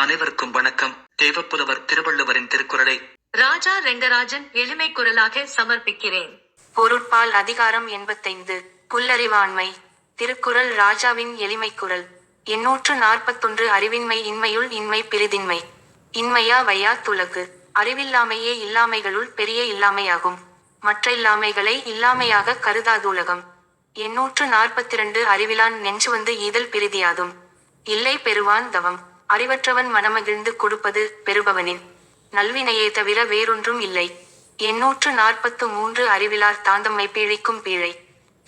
அனைவருக்கும் வணக்கம். தேவப்புலவர் திருவள்ளுவரின் திருக்குறளை ராஜா ரெங்கராஜன் எளிமை குரலாக சமர்ப்பிக்கிறேன். பொருட்பால் அதிகாரம் எண்பத்தைந்து புல்லறிவாண்மை. திருக்குறள் ராஜாவின் எளிமை குரல். எண்ணூற்று நாற்பத்தொன்று அறிவின்மை இன்மையுள் இன்மை பிரிதின்மை இன்மையா வையா துலகு. அறிவில்லாமையே இல்லாமைகளுள் பெரிய இல்லாமையாகும். மற்ற இல்லாமைகளை இல்லாமையாக கருதாதுலகம் எண்ணூற்று நாற்பத்திரண்டு அறிவிலான் நெஞ்சு வந்து ஈதல் பிரிதியாதும் இல்லை பெறுவான் தவம். அறிவற்றவன் மனமகிழ்ந்து கொடுப்பது பெறுபவனின் நல்வினையே தவிர வேறொன்றும் இல்லை. எண்ணூற்று நாற்பத்து மூன்று அறிவிலார் தாந்தம்மை பீழிக்கும் பீழை.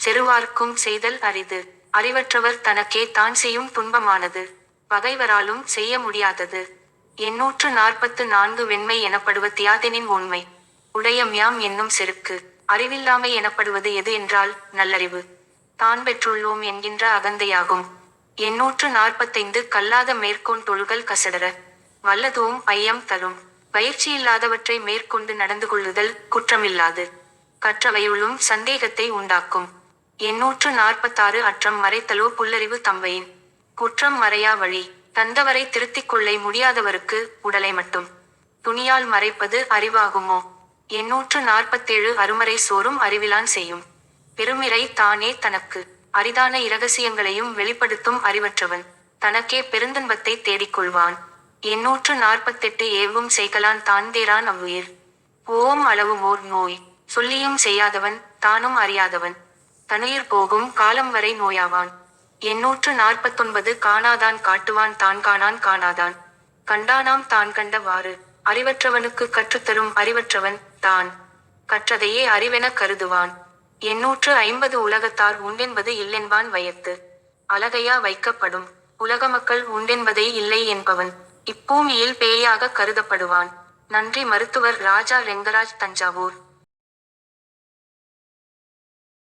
செருவார்க்கும் செய்தல் அரிது. அறிவற்றவர் தனக்கே தான் செய்யும் துன்பமானது. பகைவராலும் செய்ய முடியாதது. எண்ணூற்று நாற்பத்து நான்கு வெண்மை எனப்படுவ தியாதெனின் உண்மை. உடையம்யாம் என்னும் செருக்கு. அறிவில்லாமை எனப்படுவது எது என்றால் நல்லறிவு. தான் பெற்றுள்ளோம் என்கின்ற அகந்தையாகும். எண்ணூற்று நாற்பத்தைந்து கல்லாத மேற்கோன் தொழுகள் கசடர வல்லதும் ஐயம் தரும். பயிற்சியில்லாதவற்றை மேற்கொண்டு நடந்து கொள்ளுதல் குற்றமில்லாது. கற்றவையுள்ளும் சந்தேகத்தை உண்டாக்கும். எண்ணூற்று நாற்பத்தாறு அற்றம் மறைத்தலோ புல்லறிவு தம்பையின். குற்றம் மறையா வழி. தந்தவரை திருத்திக் கொள்ளை முடியாதவருக்கு உடலை மட்டும். துணியால் மறைப்பது அறிவாகுமோ? எண்ணூற்று நாற்பத்தேழு அருமறை சோறும் அறிவிலான் செய்யும். பெருமிறை தானே தனக்கு. அரிதான இரகசியங்களையும் வெளிப்படுத்தும் அறிவற்றவன். தனக்கே பெருந்தன்பத்தை தேடிக்கொள்வான். எண்ணூற்று நாற்பத்தெட்டு ஏவும் செய்கலான் தான்தேரான் அவ்வுயிர். ஓம் அளவு ஓர் நோய். சொல்லியும் செய்யாதவன் தானும் அறியாதவன். தனுயிர் போகும் காலம் வரை நோயாவான். எண்ணூற்று நாற்பத்தொன்பது காணாதான் காட்டுவான் தான் காணான் காணாதான். கண்டானாம் தான் கண்டவாறு அறிவற்றவனுக்கு கற்றுத்தரும் அறிவற்றவன் தான். கற்றதையே அறிவென கருதுவான். எண்ணூற்று ஐம்பது உலகத்தார் உண்டென்பது இல்லென்பான் வயத்து. அழகையா வைக்கப்படும். உலக மக்கள் உண்டென்பதே இல்லை என்பவன். இப்பூமியில் பேயாக கருதப்படுவான். நன்றி மருத்துவர் ராஜா ரெங்கராஜ் தஞ்சாவூர்.